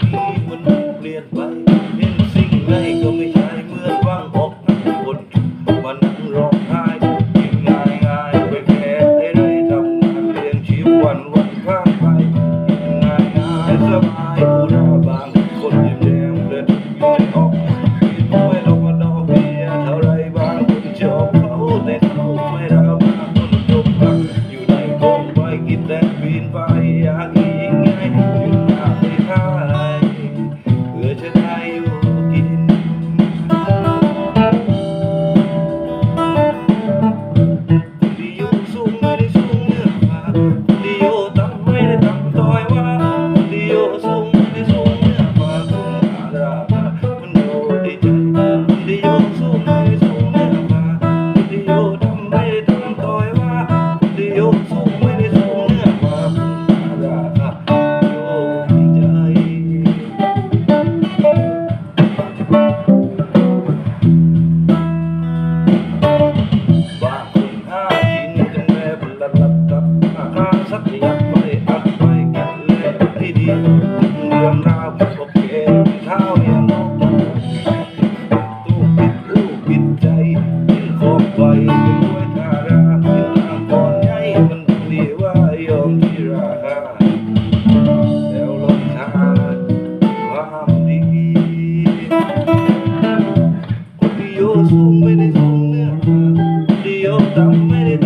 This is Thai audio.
ดีมันเปลี่ยนไปเห็นสิ่งไหนก็ไม่ใช่เมื่อว่างออกนั่งบนมานั่งร้องไห้กินง่ายง่ายไปแค่ให้ได้ทำงานเลี้ยงชีพวันวันข้างไปกินง่ายง่ายสบายผู้หน้าบางคนยิ้มแย้มเลยนอยู่ในอกกินไม่ลงมาดอกเบี้ยเท่าไรบางคนชอบเขาแต่เขาไม่รับ Everybody.